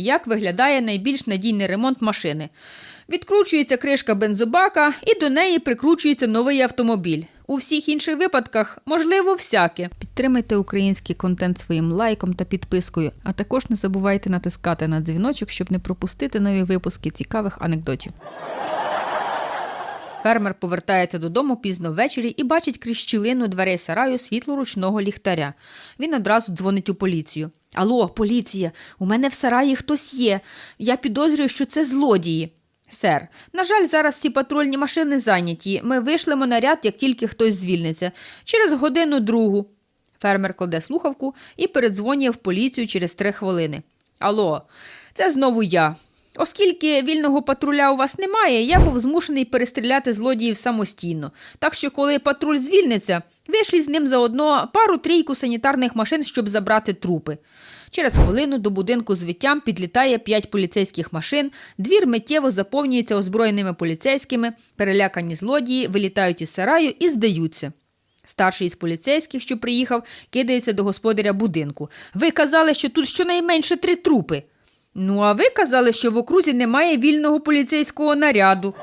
Як виглядає найбільш надійний ремонт машини? Відкручується кришка бензобака і до неї прикручується новий автомобіль. У всіх інших випадках можливо всяке. Підтримайте український контент своїм лайком та підпискою, а також не забувайте натискати на дзвіночок, щоб не пропустити нові випуски цікавих анекдотів. Фермер повертається додому пізно ввечері і бачить крізь щілину дверей сараю світло ручного ліхтаря. Він одразу дзвонить у поліцію. Алло, поліція, у мене в сараї хтось є. Я підозрюю, що це злодії. Сер, на жаль, зараз всі патрульні машини зайняті. Ми вишлемо наряд, як тільки хтось звільниться. Через годину другу. Фермер кладе слухавку і передзвонює в поліцію через три хвилини. Алло, це знову я. Оскільки вільного патруля у вас немає, я був змушений перестріляти злодіїв самостійно. Так що, коли патруль звільниться, вийшли з ним заодно пару-трійку санітарних машин, щоб забрати трупи. Через хвилину до будинку з виттям підлітає п'ять поліцейських машин, двір миттєво заповнюється озброєними поліцейськими, перелякані злодії вилітають із сараю і здаються. Старший із поліцейських, що приїхав, кидається до господаря будинку. Ви казали, що тут щонайменше три трупи. Ну, а ви казали, що в окрузі немає вільного поліцейського наряду.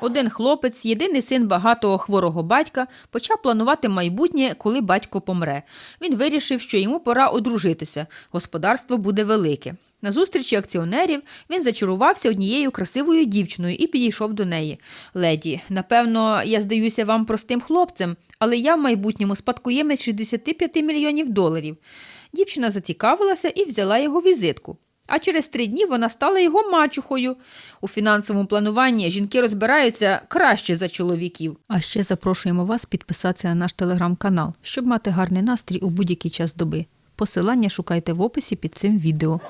Один хлопець, єдиний син багатого хворого батька, почав планувати майбутнє, коли батько помре. Він вирішив, що йому пора одружитися. Господарство буде велике. На зустрічі акціонерів він зачарувався однією красивою дівчиною і підійшов до неї. Леді, напевно, я здаюся вам простим хлопцем, але я в майбутньому спадкоємець 65 мільйонів доларів. Дівчина зацікавилася і взяла його візитку. А через три дні вона стала його мачухою. У фінансовому плануванні жінки розбираються краще за чоловіків. А ще запрошуємо вас підписатися на наш телеграм-канал, щоб мати гарний настрій у будь-який час доби. Посилання шукайте в описі під цим відео.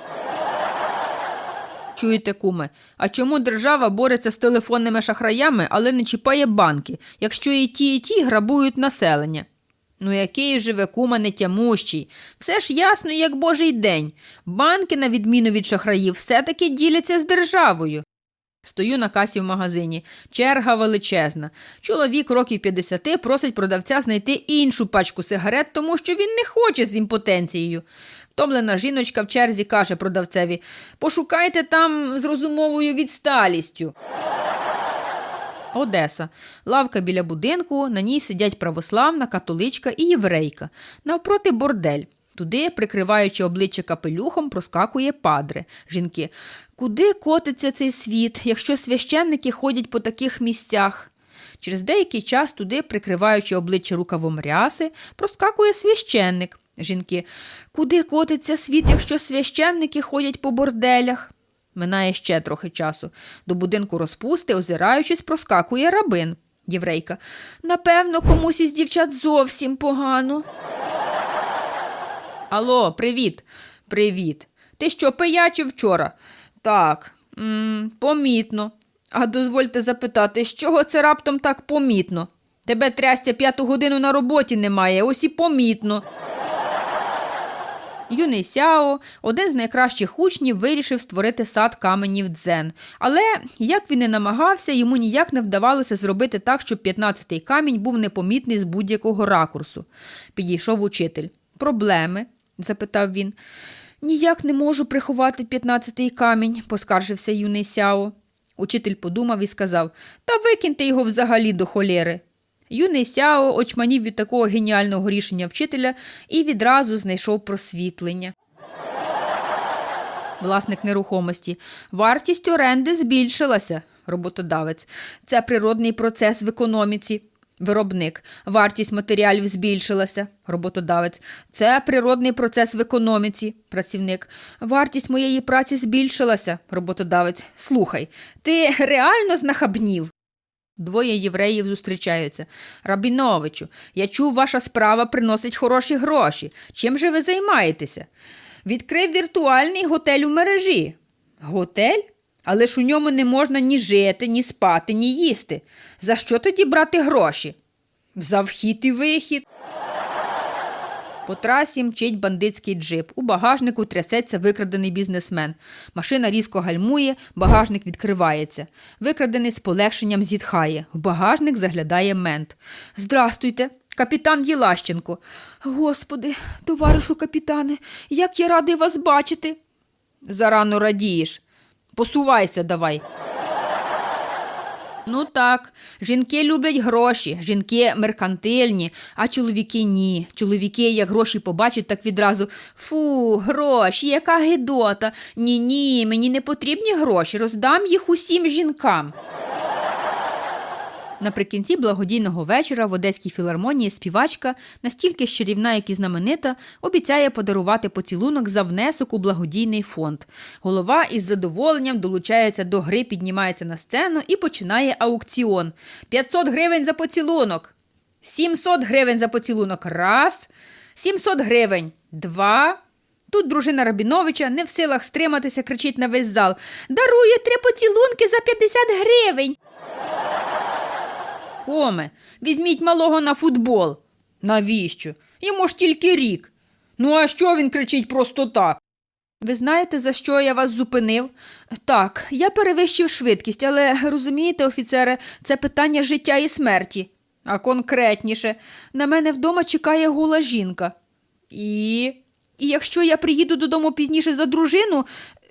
Чуєте, куме, а чому держава бореться з телефонними шахраями, але не чіпає банки, якщо і ті, і ті грабують населення? Ну, який же ви, кума, нетямущий. Все ж ясно, як божий день. Банки, на відміну від шахраїв, все-таки діляться з державою. Стою на касі в магазині. Черга величезна. Чоловік років 50 просить продавця знайти іншу пачку сигарет, тому що він не хоче з імпотенцією. Втомлена жіночка в черзі каже продавцеві Пошукайте там з розумовою відсталістю. Одеса. Лавка біля будинку, на ній сидять православна, католичка і єврейка. Навпроти бордель. Туди, прикриваючи обличчя капелюхом, проскакує падре. Жінки. Куди котиться цей світ, якщо священники ходять по таких місцях? Через деякий час туди, прикриваючи обличчя рукавом ряси, проскакує священник. Жінки. Куди котиться світ, якщо священники ходять по борделях? Минає ще трохи часу. До будинку розпусти, озираючись, проскакує рабин. Єврейка. Напевно, комусь із дівчат зовсім погано. Алло, привіт. Привіт. Ти що, пиячив вчора? Так, м помітно. А дозвольте запитати, з чого це раптом так помітно? Тебе трястя п'яту годину на роботі немає, ось і помітно. Юний Сяо, один з найкращих учнів, вирішив створити сад каменів дзен. Але як він і намагався, йому ніяк не вдавалося зробити так, щоб 15-й камінь був непомітний з будь-якого ракурсу. Підійшов учитель. Проблеми? запитав він. Ніяк не можу приховати 15-й камінь, поскаржився юний Сяо. Учитель подумав і сказав Та викиньте його взагалі до холєри. Юний Сяо очманів від такого геніального рішення вчителя і відразу знайшов просвітлення. Власник нерухомості. Вартість оренди збільшилася. Роботодавець. Це природний процес в економіці. Виробник. Вартість матеріалів збільшилася. Роботодавець. Це природний процес в економіці. Працівник. Вартість моєї праці збільшилася. Роботодавець. Слухай, ти реально знахабнів? Двоє євреїв зустрічаються. Рабіновичу, я чув, ваша справа приносить хороші гроші. Чим же ви займаєтеся? Відкрив віртуальний готель у мережі. Готель? Але ж у ньому не можна ні жити, ні спати, ні їсти. За що тоді брати гроші? За вхід і вихід. По трасі мчить бандитський джип. У багажнику трясеться викрадений бізнесмен. Машина різко гальмує, багажник відкривається. Викрадений з полегшенням зітхає. В багажник заглядає мент. Здрастуйте. Капітан Єлащенко. Господи, товаришу капітане, як я радий вас бачити. Зарано радієш. Посувайся давай. Ну так, жінки люблять гроші, жінки меркантильні, а чоловіки ні. Чоловіки, як гроші побачать, так відразу фу, гроші, яка гидота. Ні, ні, мені не потрібні гроші, роздам їх усім жінкам. Наприкінці благодійного вечора в Одеській філармонії співачка, настільки ж як і знаменита, обіцяє подарувати поцілунок за внесок у благодійний фонд. Голова із задоволенням долучається до гри, піднімається на сцену і починає аукціон. 500 гривень за поцілунок. 700 гривень за поцілунок. Раз. 700 гривень. Два. Тут дружина Рабіновича не в силах стриматися, кричить на весь зал. Дарую три поцілунки за 50 гривень. Коме, візьміть малого на футбол. Навіщо? Йому ж тільки рік. Ну, а що він кричить просто так? Ви знаєте, за що я вас зупинив? Так, я перевищив швидкість, але розумієте, офіцере, це питання життя і смерті. А конкретніше, на мене вдома чекає гола жінка. І. І якщо я приїду додому пізніше за дружину,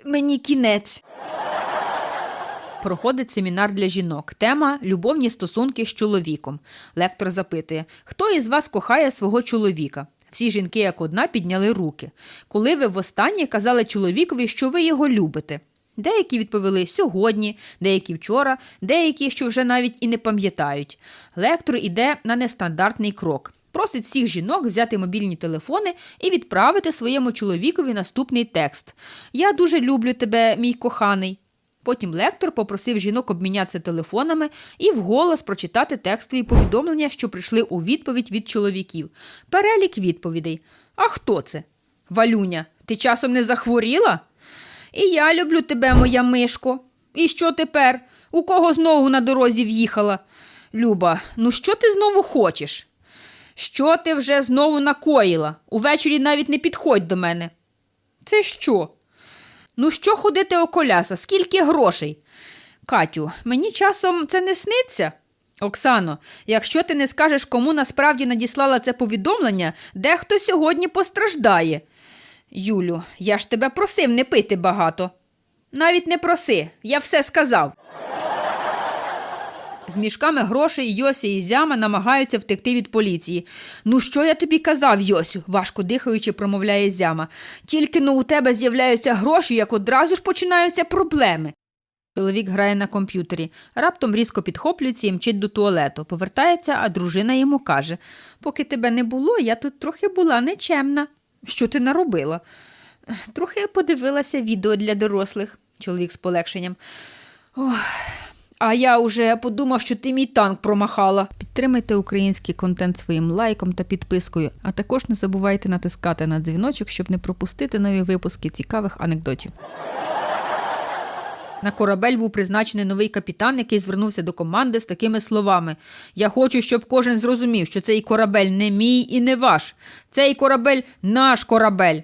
мені кінець. Проходить семінар для жінок. Тема любовні стосунки з чоловіком. Лектор запитує: хто із вас кохає свого чоловіка? Всі жінки, як одна, підняли руки. Коли ви востаннє казали чоловікові, що ви його любите? Деякі відповіли сьогодні, деякі вчора, деякі, що вже навіть і не пам'ятають. Лектор іде на нестандартний крок. Просить всіх жінок взяти мобільні телефони і відправити своєму чоловікові наступний текст: Я дуже люблю тебе, мій коханий. Потім лектор попросив жінок обмінятися телефонами і вголос прочитати текстові повідомлення, що прийшли у відповідь від чоловіків. Перелік відповідей. А хто це? Валюня, ти часом не захворіла? І я люблю тебе, моя мишко. І що тепер? У кого знову на дорозі в'їхала? Люба, ну що ти знову хочеш? Що ти вже знову накоїла? Увечері навіть не підходь до мене. Це що? Ну, що ходити околяса? Скільки грошей? Катю, мені часом це не сниться. Оксано, якщо ти не скажеш, кому насправді надіслала це повідомлення, дехто сьогодні постраждає. Юлю, я ж тебе просив не пити багато. Навіть не проси, я все сказав. З мішками грошей Йося і Зяма намагаються втекти від поліції. Ну, що я тобі казав, Йосю? важко дихаючи, промовляє Зяма. Тільки ну у тебе з'являються гроші, як одразу ж починаються проблеми. Чоловік грає на комп'ютері, раптом різко підхоплюється і мчить до туалету. Повертається, а дружина йому каже Поки тебе не було, я тут трохи була нечемна. Що ти наробила? Трохи подивилася відео для дорослих, чоловік з полегшенням. Ох, а я уже подумав, що ти мій танк промахала. Підтримайте український контент своїм лайком та підпискою, а також не забувайте натискати на дзвіночок, щоб не пропустити нові випуски цікавих анекдотів. На корабель був призначений новий капітан, який звернувся до команди з такими словами: Я хочу, щоб кожен зрозумів, що цей корабель не мій і не ваш. Цей корабель наш корабель.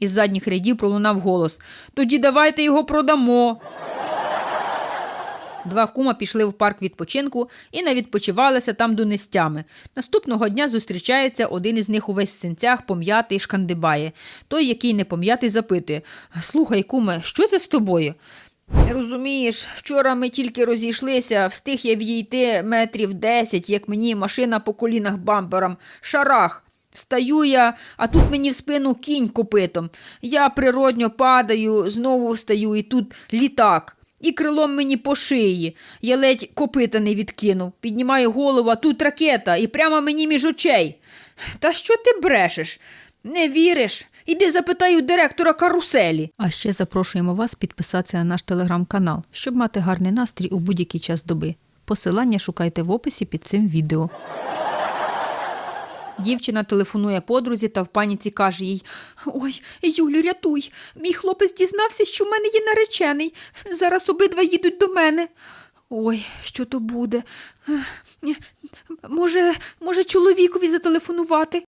Із задніх рядів пролунав голос: Тоді давайте його продамо. Два кума пішли в парк відпочинку і навідпочивалися там донестями. Наступного дня зустрічається один із них увесь в синцях, пом'ятий, шкандибає. Той, який не пом'ятий, запитує Слухай, куме, що це з тобою? Розумієш, вчора ми тільки розійшлися, встиг я в'їйти метрів десять, як мені машина по колінах бампером, шарах. Встаю я, а тут мені в спину кінь копитом. Я природньо падаю, знову встаю, і тут літак. І крилом мені по шиї. Я ледь копита не відкинув. Піднімаю голову, а тут ракета, і прямо мені між очей. Та що ти брешеш? Не віриш? Іди запитай у директора каруселі. А ще запрошуємо вас підписатися на наш телеграм-канал, щоб мати гарний настрій у будь-який час доби. Посилання шукайте в описі під цим відео. Дівчина телефонує подрузі та в паніці каже їй: Ой, Юлю, рятуй. Мій хлопець дізнався, що в мене є наречений. Зараз обидва їдуть до мене. Ой, що то буде? Може, може, чоловікові зателефонувати?